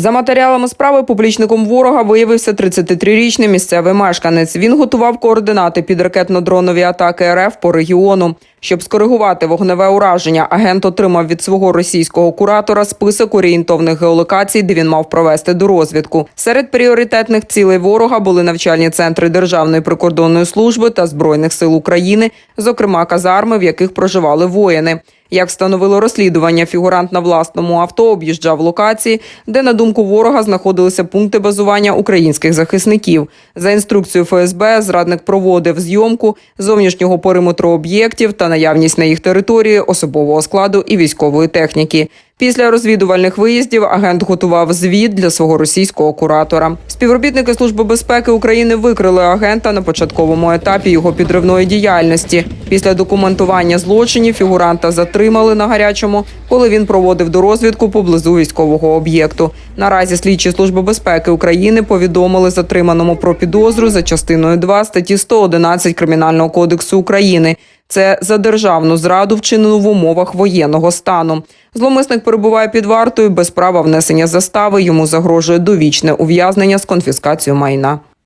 За матеріалами справи публічником ворога виявився 33-річний місцевий мешканець. Він готував координати під ракетно-дронові атаки РФ по регіону. Щоб скоригувати вогневе ураження, агент отримав від свого російського куратора список орієнтовних геолокацій, де він мав провести до розвідку. Серед пріоритетних цілей ворога були навчальні центри Державної прикордонної служби та збройних сил України, зокрема казарми, в яких проживали воїни. Як встановило розслідування, фігурант на власному авто об'їжджав локації, де, на думку ворога, знаходилися пункти базування українських захисників. За інструкцією ФСБ, зрадник проводив зйомку зовнішнього периметру об'єктів та наявність на їх території особового складу і військової техніки. Після розвідувальних виїздів агент готував звіт для свого російського куратора. Співробітники Служби безпеки України викрили агента на початковому етапі його підривної діяльності. Після документування злочинів фігуранта затримали на гарячому, коли він проводив дорозвідку поблизу військового об'єкту. Наразі слідчі служби безпеки України повідомили затриманому про підозру за частиною 2 статті 111 Кримінального кодексу України. Це за державну зраду вчинену в умовах воєнного стану. Зломисник перебуває під вартою без права внесення застави. Йому загрожує довічне ув'язнення з конфіскацією майна.